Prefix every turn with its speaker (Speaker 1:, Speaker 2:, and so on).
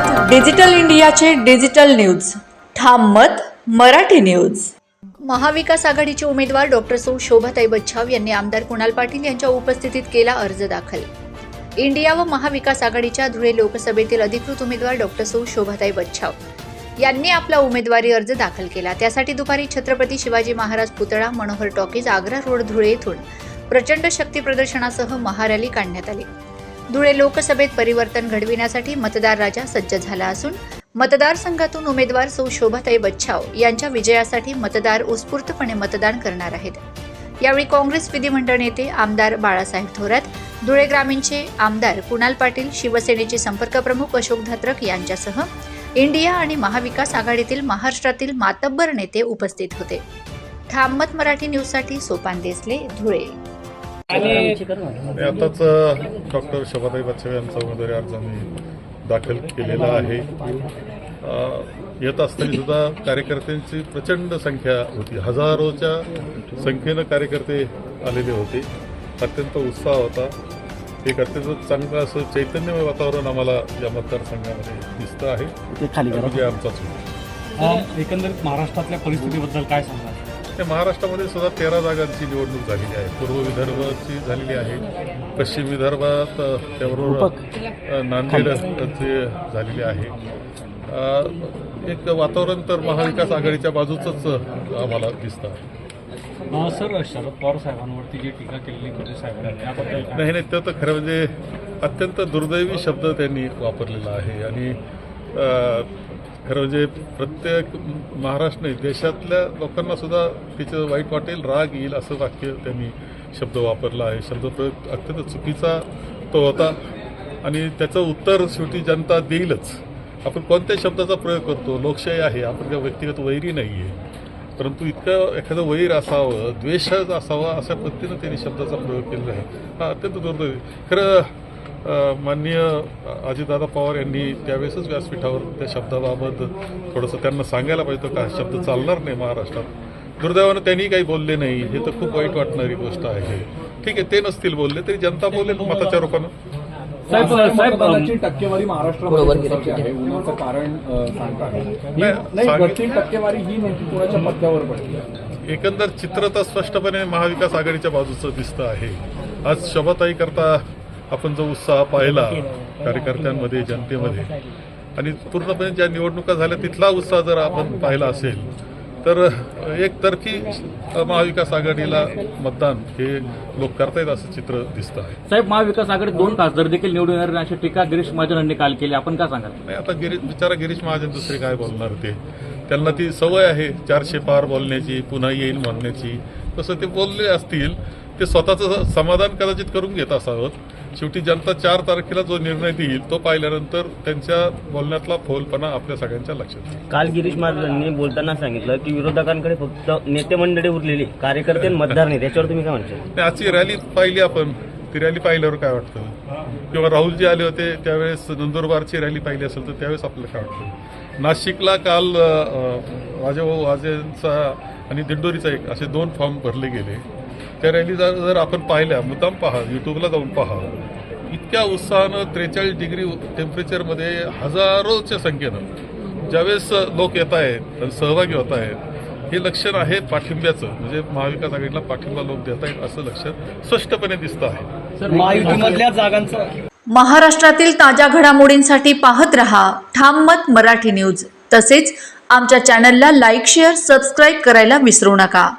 Speaker 1: पाहत डिजिटल इंडियाचे digital news. ठाम मत मराठी न्यूज.
Speaker 2: महाविकास आघाडीचे उमेदवार डॉक्टर सौ शोभाताई बच्छाव यांनी आमदार कुणाल पाटील यांच्या उपस्थितीत केला अर्ज दाखल. इंडिया व महाविकास आघाडीच्या धुळे लोकसभेतील अधिकृत उमेदवार डॉक्टर सौ शोभाताई बच्छाव यांनी आपला उमेदवारी अर्ज दाखल केला. त्यासाठी दुपारी छत्रपती शिवाजी महाराज पुतळा मनोहर टॉकीज आग्रा रोड धुळे येथून प्रचंड शक्ती प्रदर्शनासह महारॅली काढण्यात आली. धुळे लोकसभेत परिवर्तन घडविण्यासाठी मतदार राजा सज्ज झाला असून मतदारसंघातून उमेदवार सौ शोभाताई बच्छाव यांच्या विजयासाठी मतदार उत्स्फूर्तपणे मतदान करणार आहेत. यावेळी काँग्रेस विधिमंडळ नेते आमदार बाळासाहेब थोरात धुळे ग्रामीणचे आमदार कुणाल पाटील शिवसेनेचे संपर्क प्रमुख अशोक धात्रक यांच्यासह इंडिया आणि महाविकास आघाडीतील महाराष्ट्रातील मातब्बर नेते उपस्थित होते. ठाममत मराठी न्यूजसाठी सोपान देसले धुळे.
Speaker 3: आणि आताच डॉक्टर शोभाताई बच्चव यांचा उमेदवारी अर्ज आम्ही दाखल केलेला आहे. येत असताना सुद्धा कार्यकर्त्यांची प्रचंड संख्या होती. हजारोच्या संख्येनं कार्यकर्ते आलेले होते. अत्यंत उत्साह होता. एक अत्यंत चांगलं असं चैतन्यमय वातावरण आम्हाला या मतदारसंघामध्ये दिसतं आहे. म्हणजे आमचाच
Speaker 4: एकंदरीत महाराष्ट्रातल्या परिस्थितीबद्दल काय सांगाल?
Speaker 3: ते महाराष्ट्रामध्ये सुद्धा तेरा जागांची निवडणूक झालेली आहे. पूर्व विदर्भाची झालेली आहे. पश्चिम विदर्भात त्याबरोबर नांदेडची झालेली आहे. एक वातावरण तर महाविकास आघाडीच्या बाजूचंच आम्हाला दिसतं.
Speaker 4: सर शरद पवार साहेबांवरती जी टीका केलेली मोदी साहेबांनी त्याबद्दल काय?
Speaker 3: नाही नाही ते तर खरं म्हणजे अत्यंत दुर्दैवी शब्द त्यांनी वापरलेला आहे. आणि खरं म्हणजे प्रत्येक महाराष्ट्र नाही देशातल्या लोकांना सुद्धा तिचं वाईट वाटेल राग येईल असं वाक्य त्यांनी शब्द वापरला आहे. शब्दप्रयोग अत्यंत चुकीचा तो होता. आणि त्याचं उत्तर शेवटी जनता देईलच. आपण कोणत्या शब्दाचा प्रयोग करतो लोकशाही आहे आपण त्या व्यक्तिगत वैरी नाही आहे परंतु इतकं एखादं वैर असावं द्वेषच असावा अशा पद्धतीनं त्यांनी शब्दाचा प्रयोग केलेला आहे. हा अत्यंत दुर्दैवी. खरं माननीय अजितदादा पवार यांनी त्यावेळेसच व्यासपीठावर त्या शब्दाबाबत थोडंसं त्यांना सांगायला पाहिजे होतं का शब्द चालणार नाही महाराष्ट्रात. दुर्दैवानं त्यांनी काही बोलले नाही हे तर खूप वाईट वाटणारी गोष्ट आहे. ठीक आहे ते नसतील बोलले तरी जनता बोलेल मताच्या
Speaker 5: टक्केवारी महाराष्ट्रामध्ये आहे. उन्हाचं कारण ही- टक्केवारी ही नेमकी कोणाच्या पडली? आहे?
Speaker 3: एकंदर चित्र तर स्पष्टपणे महाविकास आघाडीच्या बाजूचं दिसतं आहे. आज शोभाताई करता आपण जो उत्साह पाहिला कार्यकर्त्यांमध्ये जनतेमध्ये. आणि पूर्णपणे ज्या निवडणुका झाल्या तिथला उत्साह जर आपण पाहिला असेल तर एकतर्फी महाविकास आघाडीला मतदान हे लोक करतायत असं चित्र दिसतं आहे.
Speaker 6: साहेब महाविकास आघाडीत दोन खासदार देखील निवडून येणार अशी टीका गिरीश महाजन यांनी काल केली. आपण काय सांगाल?
Speaker 3: नाही आता गिरीश बिचारा गिरीश महाजन दुसरे काय बोलणार ते? त्यांना ती सवय आहे चारशे पार बोलण्याची पुन्हा येईल म्हणण्याची. तसं ते बोलले असतील ते स्वतःचं समाधान कदाचित करून घेत असावं. शेवटी जनता चार तारखेला जो निर्णय देईल तो पाहिल्यानंतर त्यांच्या बोलण्यातला फोलपणा आपल्या सगळ्यांच्या लक्षात येईल
Speaker 7: काल गिरीश महाराजांनी बोलताना सांगितलं की विरोधकांकडे फक्त नेते मंडळी उरलेली कार्यकर्ते आणि मतदार नाही. त्याच्यावर तुम्ही काय म्हणता
Speaker 3: आणि आजची रॅली पाहिली आपण. ती रॅली पाहिल्यावर काय वाटतं? किंवा राहुलजी आले होते त्यावेळेस नंदुरबारची रॅली पाहिली असेल तर त्यावेळेस आपल्याला काय वाटतं? नाशिकला काल अं, राजाभाऊ वाजेंचा आणि दिंडोरीचा एक असे दोन फॉर्म भरले गेले. त्या रॅली जर जर आपण पाहिल्या मुद्दाम पहा युट्यूबला जाऊन पहा. इतक्या उत्साहानं त्रेचाळीस डिग्री टेम्परेचरमध्ये हजारोच्या संख्येनं ज्यावेळेस लोक येत आहेत आणि सहभागी होत आहेत हे लक्षण आहे पाठिंब्याचं. म्हणजे महाविकास आघाडीला पाठिंबा लोक देत आहेत असं लक्षण स्पष्टपणे दिसतं आहे.
Speaker 4: जागांचं
Speaker 1: महाराष्ट्रातील ताज्या घडामोडींसाठी पाहत रहा ठाम मत मराठी न्यूज. तसेच आमच्या चॅनलला लाईक शेअर सबस्क्राईब करायला विसरू नका.